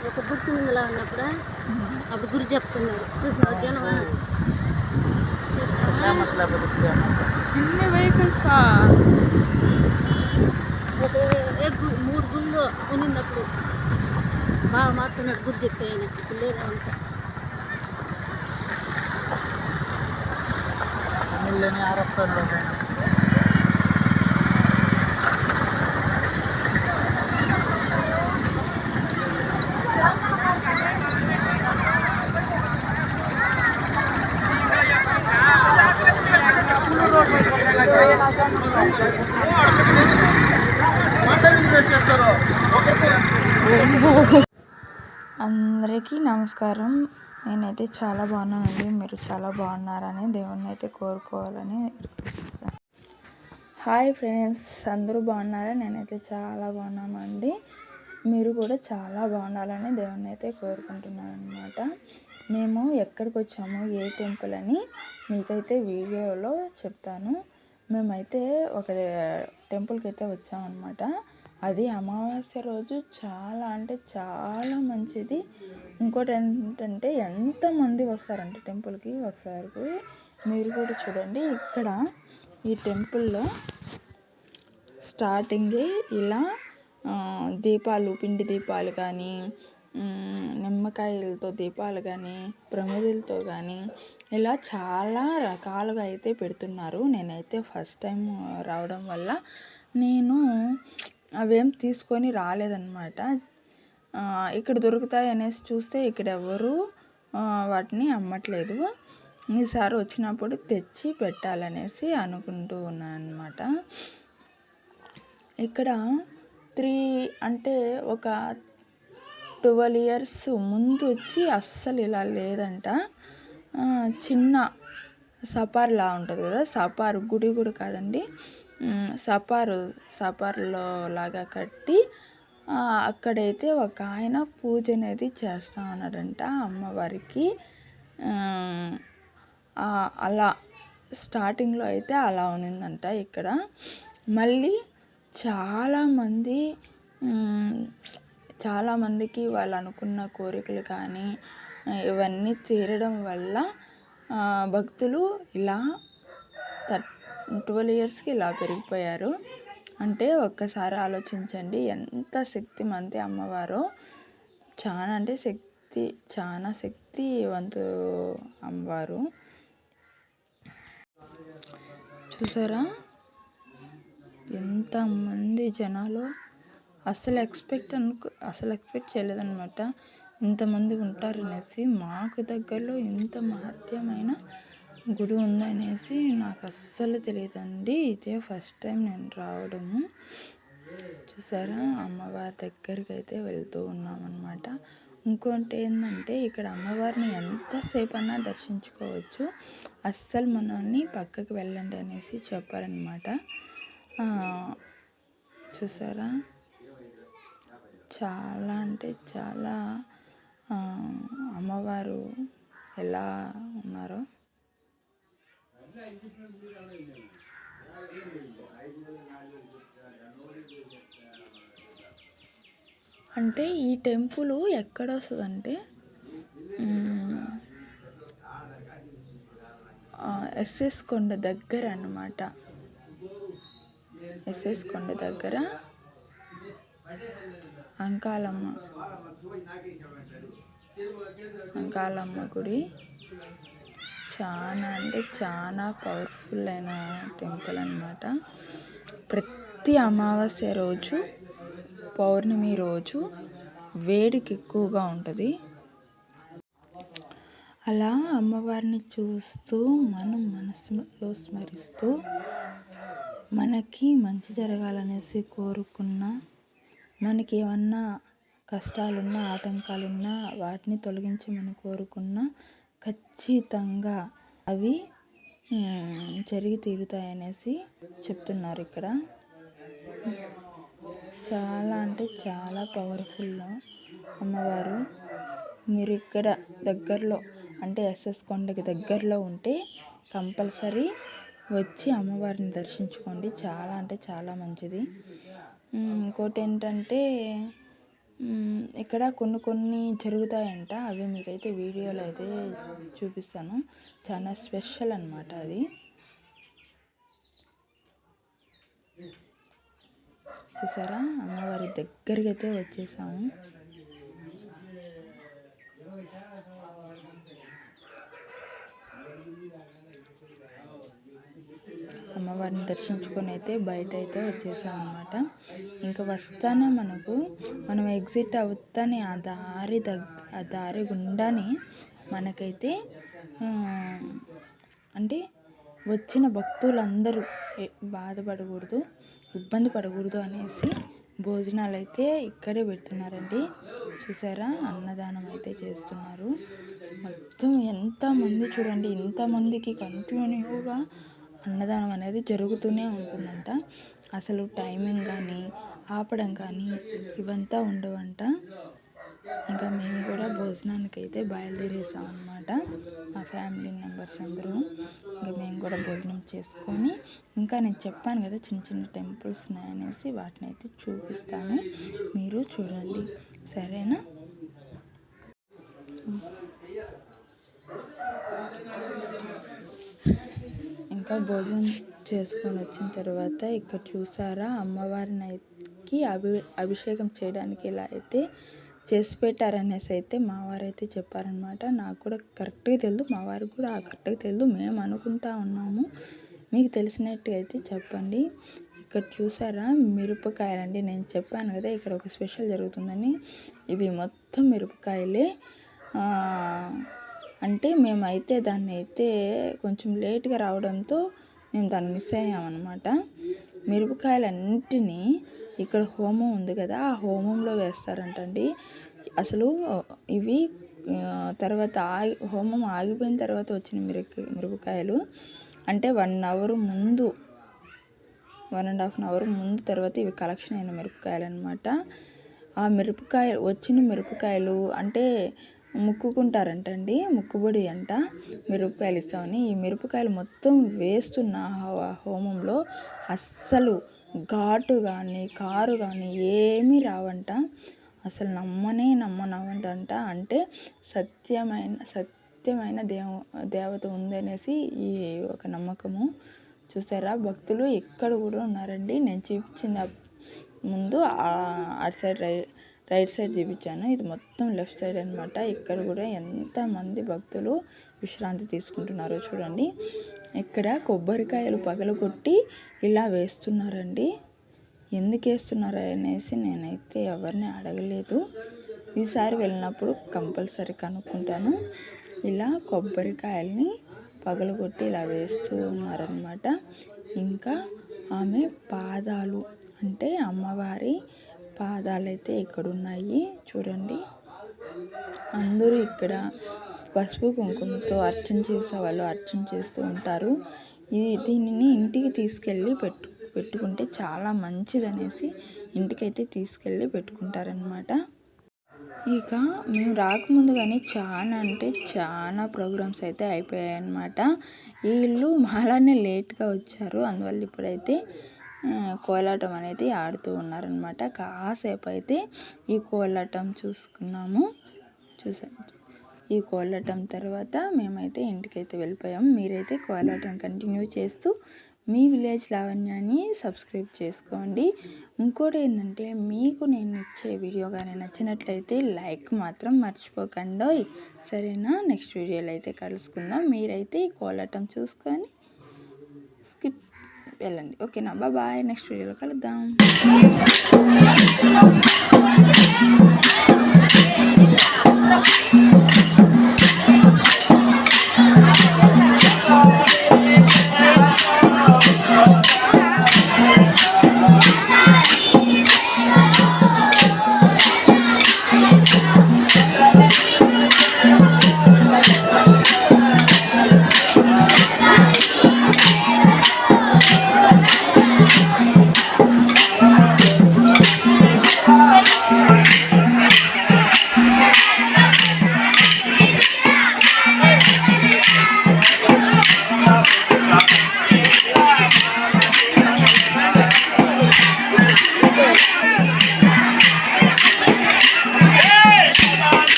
ఒక గుడిసి ముందులా ఉన్నప్పుడు అప్పుడు గురి చెప్తున్నారు. చూసిన జనమా? ఇన్ని వెహికల్స్ ఒక మూడు గుళ్ళు ఉన్నప్పుడు బాగా మాత్రం గురి చెప్పాయన ఇప్పుడు లేదా తమిళ్ళోనే ఆరస్తాను అందరికీ నమస్కారం. నేనైతే చాలా బాగున్నానండి. మీరు చాలా బాగున్నారని దేవుణ్ణి అయితే కోరుకోవాలని హాయ్ ఫ్రెండ్స్ అందరూ బాగున్నారా? నేనైతే చాలా బాగున్నామండి. మీరు కూడా చాలా బాగుండాలని దేవుణ్ణి అయితే కోరుకుంటున్నాను అనమాట మేము ఎక్కడికి వచ్చాము ఏ టెంపుల్ అని మీకైతే వీడియోలో చెప్తాను. మేమైతే ఒక టెంపుల్కి అయితే వచ్చామన్నమాట. అది అమావాస్య రోజు చాలా అంటే చాలా మంచిది. ఇంకోటి ఏంటంటే ఎంతమంది వస్తారంటే టెంపుల్కి ఒకసారి మీరు కూడా చూడండి. ఇక్కడ ఈ టెంపుల్లో స్టార్టింగే ఇలా దీపాలు పిండి దీపాలు కానీ నిమ్మకాయలతో దీపాలు కానీ ప్రమిదలతో కానీ ఇలా చాలా రకాలుగా అయితే పెడుతున్నారు. నేనైతే ఫస్ట్ టైం రావడం వల్ల నేను అవేం తీసుకొని రాలేదన్నమాట. ఇక్కడ దొరుకుతాయి అనేసి చూస్తే ఇక్కడ ఎవరు వాటిని అమ్మట్లేదు. ఈసారి వచ్చినప్పుడు తెచ్చి పెట్టాలనేసి అనుకుంటూ ఉన్నాను అనమాట ఇక్కడ త్రీ అంటే ఒక ట్వెల్వ్ ఇయర్స్ ముందు వచ్చి అస్సలు ఇలా లేదంట. చిన్న సపార్లా ఉంటుంది కదా సపార్ గుడి కూడా కాదండి. సపారు సపార్లో లాగా కట్టి అక్కడైతే ఒక ఆయన పూజ అనేది చేస్తా ఉన్నాడంట అమ్మవారికి. అలా స్టార్టింగ్లో అయితే అలా ఉన్నిందంట ఇక్కడ. మళ్ళీ చాలామంది చాలామందికి వాళ్ళు అనుకున్న కోరికలు కానీ ఇవన్నీ తీరడం వల్ల భక్తులు ఇలా ట్వెల్వ్ ఇయర్స్కి ఇలా పెరిగిపోయారు. అంటే ఒక్కసారి ఆలోచించండి ఎంత శక్తిమంతి అమ్మవారో. చాలా అంటే శక్తి చాలా శక్తివంతు అమ్మవారు. చూసారా? ఎంతమంది జనాలు. అసలు ఎక్స్పెక్ట్ అనుకో అసలు ఎక్స్పెక్ట్ చేయలేదన్నమాట. ఇంతమంది ఉంటారనేసి మాకు దగ్గరలో ఇంత మహత్యమైన గుడి ఉందనేసి నాకు అస్సలు తెలియదండి ఇదే ఫస్ట్ టైం నేను రావడము. చూసారా? అమ్మవారి దగ్గరికి అయితే వెళ్తూ ఉన్నామన్నమాట. ఇంకోటి ఏంటంటే ఇక్కడ అమ్మవారిని ఎంతసేపు అన్నా దర్శించుకోవచ్చు. అస్సలు మనల్ని పక్కకి వెళ్ళండి అనేసి చెప్పారనమాట చూసారా? చాలా అంటే చాలా అమ్మవారు ఎలా ఉన్నారో అంటే ఈ టెంపుల్ ఎక్కడ వస్తుందంటే ఎస్ఎస్ కొండ దగ్గర అన్నమాట. ఎస్ఎస్ కొండ దగ్గర అంకాలమ్మ అంకాలమ్మ గుడి. చాలా అంటే చాలా పవర్ఫుల్ అయిన టెంపుల్ అన్నమాట. ప్రతి అమావాస్య రోజు పౌర్ణమి రోజు వేడికి ఎక్కువగా ఉంటుంది. అలా అమ్మవారిని చూస్తూ మనం మనసులో స్మరిస్తూ మనకి మంచి జరగాలనేసి కోరుకున్న మనకి ఏమన్నా కష్టాలున్నా ఆటంకాలున్నా వాటిని తొలగించమని కోరుకున్న ఖచ్చితంగా అవి జరిగి జరిగి తీరుతాయనేసి చెప్తున్నారు ఇక్కడ. చాలా అంటే చాలా పవర్ఫుల్ అమ్మవారు. మీరు ఇక్కడ దగ్గరలో అంటే ఎస్ఎస్ కొండకి దగ్గరలో ఉంటే కంపల్సరీ వచ్చి అమ్మవారిని దర్శించుకోండి. చాలా అంటే చాలా మంచిది. ఇంకోటి ఏంటంటే ఇక్కడ కొన్ని కొన్ని జరుగుతాయంట. అవి మీకైతే వీడియోలో అయితే చూపిస్తాను. చాలా స్పెషల్ అనమాట అది. చూసారా? అమ్మవారి దగ్గరికి అయితే వచ్చేసాము. అమ్మవారిని దర్శించుకొని అయితే బయట అయితే వచ్చేసాం అనమాట ఇంకా వస్తానే మనకు మనం ఎగ్జిట్ అవుతానే ఆ దారి దగ్ ఆ దారి గుండానే మనకైతే అంటే వచ్చిన భక్తులందరూ బాధపడకూడదు ఇబ్బంది పడకూడదు అనేసి భోజనాలు అయితే ఇక్కడే పెడుతున్నారండి. చూసారా? అన్నదానం అయితే చేస్తున్నారు. మొత్తం ఎంతమంది చూడండి ఇంతమందికి కంటిన్యూగా అన్నదానం అనేది జరుగుతూనే ఉంటుందంట. అసలు టైమింగ్ కానీ ఆపడం కానీ ఇవంతా ఉండవంట. ఇంకా మేము కూడా భోజనానికి అయితే బయలుదేరేసాం అనమాట మా ఫ్యామిలీ మెంబర్స్ అందరూ. ఇంకా మేము కూడా భోజనం చేసుకొని ఇంకా నేను చెప్పాను కదా చిన్న చిన్న టెంపుల్స్ ఉన్నాయనేసి వాటిని అయితే చూపిస్తాను. మీరు చూడండి. సరేనా? ఇంకా భోజనం చేసుకొని వచ్చిన తర్వాత ఇక్కడ చూసారా అమ్మవారికి అభి అభిషేకం చేయడానికి ఇలా అయితే చేసి పెట్టారనేసి అయితే మా వారైతే చెప్పారనమాట నాకు కూడా కరెక్ట్గా తెలియదు మా వారికి కూడా కరెక్ట్గా తెలియదు మేము అనుకుంటా ఉన్నాము. మీకు తెలిసినట్టు అయితే చెప్పండి. ఇక్కడ చూసారా మిరపకాయలండి నేను చెప్పాను కదా ఇక్కడ ఒక స్పెషల్ జరుగుతుందని. ఇవి మొత్తం మిరపకాయలే. అంటే మేమైతే దాన్ని అయితే కొంచెం లేట్గా రావడంతో మేము దాన్ని మిస్ అయ్యామన్నమాట. మిరపకాయలన్నిటినీ ఇక్కడ హోమం ఉంది కదా ఆ హోమంలో వేస్తారంటండి. అసలు ఇవి తర్వాత ఆగి హోమం ఆగిపోయిన తర్వాత వచ్చిన మిరప మిరపకాయలు అంటే వన్ అవర్ ముందు one and half an hour ముందు తర్వాత ఇవి కలెక్షన్ అయిన మిరపకాయలు అనమాట ఆ మిరపకాయ వచ్చిన మిరపకాయలు అంటే ముక్కుకుంటారంటండి ముక్కుబడి అంట. మిరపకాయలు ఇస్తామని ఈ మిరపకాయలు మొత్తం వేస్తున్న హోమంలో అస్సలు ఘాటు కానీ కారు కానీ ఏమీ రావంట. అసలు నమ్మనే నమ్మనవ్వదంట. అంటే సత్యమైన సత్యమైన దేవ దేవత ఉందనేసి ఈ ఒక నమ్మకము. చూసారా? భక్తులు ఎక్కడ కూడా ఉన్నారండి. నేను చూపించిన ముందు అటు సైడ్ రై రైట్ సైడ్ చూపించాను. ఇది మొత్తం లెఫ్ట్ సైడ్ అనమాట ఇక్కడ కూడా ఎంతమంది భక్తులు విశ్రాంతి తీసుకుంటున్నారో చూడండి. ఇక్కడ కొబ్బరికాయలు పగలగొట్టి ఇలా వేస్తున్నారండి. ఎందుకు వేస్తున్నారు అనేసి నేనైతే ఎవరిని అడగలేదు. ఈసారి వెళ్ళినప్పుడు కంపల్సరీ కనుక్కుంటాను. ఇలా కొబ్బరికాయల్ని పగలగొట్టి ఇలా వేస్తూ ఉన్నారనమాట ఇంకా ఆమె పాదాలు అంటే అమ్మవారి పాదాలు అయితే ఇక్కడ ఉన్నాయి చూడండి. అందరూ ఇక్కడ పసుపు కుంకుమతో అర్చన చేసే వాళ్ళు అర్చన చేస్తూ ఉంటారు. ఇది దీనిని ఇంటికి తీసుకెళ్ళి పెట్టు పెట్టుకుంటే చాలా మంచిదనేసి ఇంటికైతే తీసుకెళ్ళి పెట్టుకుంటారనమాట ఇక మేము రాకముందు కానీ చాలా అంటే చాలా ప్రోగ్రామ్స్ అయితే అయిపోయాయి అనమాట వీళ్ళు మాలానే లేట్గా వచ్చారు. అందువల్ల ఇప్పుడైతే కోలాటం అనేది ఆడుతూ ఉన్నారనమాట కాసేపు అయితే ఈ కోలాటం చూసుకున్నాము. చూసాం. ఈ కోలాటం తర్వాత మేమైతే ఇంటికైతే వెళ్ళిపోయాం. మీరైతే కోలాటం కంటిన్యూ చేస్తూ మీ విలేజ్ లావణ్యాన్ని సబ్స్క్రైబ్ చేసుకోండి. ఇంకోటి ఏంటంటే మీకు నేను ఇచ్చే వీడియో కానీ నచ్చినట్లయితే లైక్ మాత్రం మర్చిపోకండి సరేనా? నెక్స్ట్ వీడియోలో అయితే కలుసుకుందాం. మీరైతే ఈ కోలాటం చూసుకొని స్కిప్ వెళ్ళండి ఓకేనా బాయ్ నెక్స్ట్ వీడియోలో కలుద్దాం